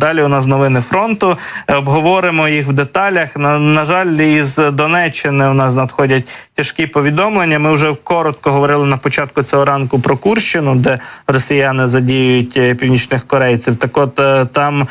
Далі у нас новини фронту. Обговоримо їх в деталях. На, на жаль, із Донеччини у нас надходять тяжкі повідомлення. Ми вже коротко говорили на початку цього ранку про Курщину, де росіяни задіюють е, північних корейців. Так, от е, там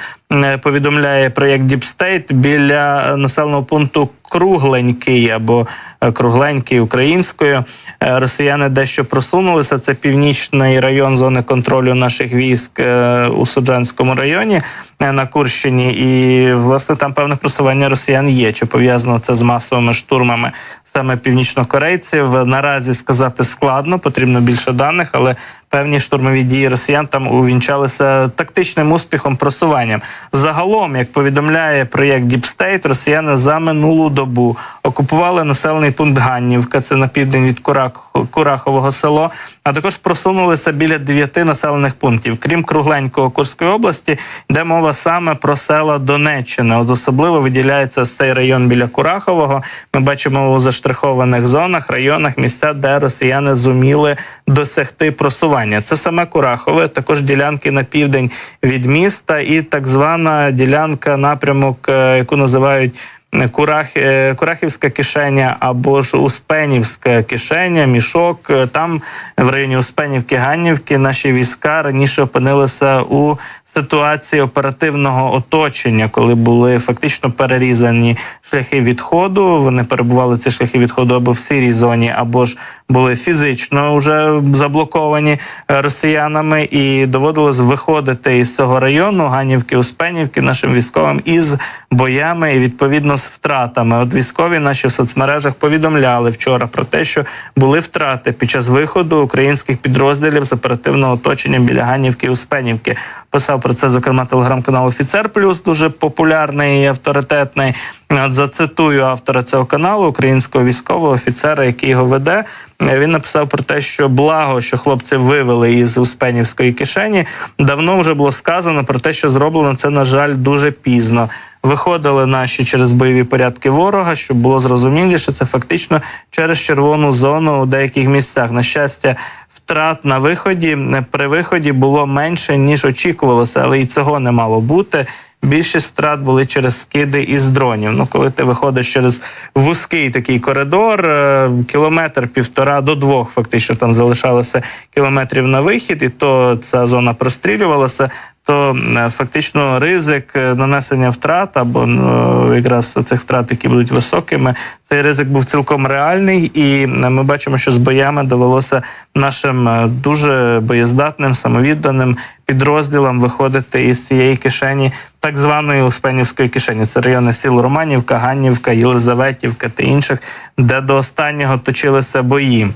повідомляє проєкт State біля населеного пункту Кругленький або е, Кругленький українською. Е, Росіяни дещо просунулися. Це північний район зони контролю наших військ е, у Суджанському районі е, на Курщині. І власне там певне просування росіян є. Чи пов'язано це з масовими штурмами саме північнокорейців? Наразі сказати складно, потрібно більше даних, але певні штурмові дії росіян там увінчалися тактичним успіхом просуванням. Загалом, як повідомляє проєкт State, росіяни за минулу добу окупували населений пункт Ганнівка, це на південь від Курак, Курахового село, а також просунулися біля дев'яти населених пунктів, крім Кругленького Курської області, де мова саме про села Донеччини. От особливо виділяється цей район біля Курахового. Ми бачимо у заштрихованих зонах, районах місця, де росіяни зуміли досягти просування. Це саме Курахове, також ділянки на південь від міста, і так звана ділянка напрямок, е, яку називають. Курах, е, Курахівська кишеня або ж Успенівська кишеня, мішок. Е, Там в районі Успенівки, Ганнівки наші війська раніше опинилися у ситуації оперативного оточення, коли були фактично перерізані шляхи відходу. Вони перебували ці шляхи відходу або в сірій зоні, або ж були фізично вже заблоковані е, росіянами, і доводилось виходити із цього району Ганнівки, Успенівки нашим військовим із боями і відповідно з втратами. От військові наші в соцмережах повідомляли вчора про те, що були втрати під час виходу українських підрозділів з оперативного оточення біля Ганівки і Успенівки. Писав про це зокрема телеграм-канал Офіцер Плюс, дуже популярний і авторитетний. Зацитую автора цього каналу, українського військового офіцера, який його веде. Він написав про те, що благо, що хлопці вивели із Успенівської кишені. Давно вже було сказано про те, що зроблено це, на жаль, дуже пізно. Виходили наші через бойові порядки ворога, щоб було зрозуміліше. Це фактично через червону зону у деяких місцях. На щастя, втрат на виході при виході було менше ніж очікувалося, але і цього не мало бути. Більшість втрат були через скиди із дронів. Ну, коли ти виходиш через вузький такий коридор, е, кілометр, півтора до двох, фактично там залишалося кілометрів на вихід, і то ця зона прострілювалася. То е, фактично ризик е, нанесення втрат або ну, якраз цих втрат, які будуть високими, цей ризик був цілком реальний, і ми бачимо, що з боями довелося нашим дуже боєздатним, самовідданим підрозділам виходити із цієї кишені, так званої Успенівської кишені. Це райони сіл Романівка, Ганнівка, Єлизаветівка та інших, де до останнього точилися бої.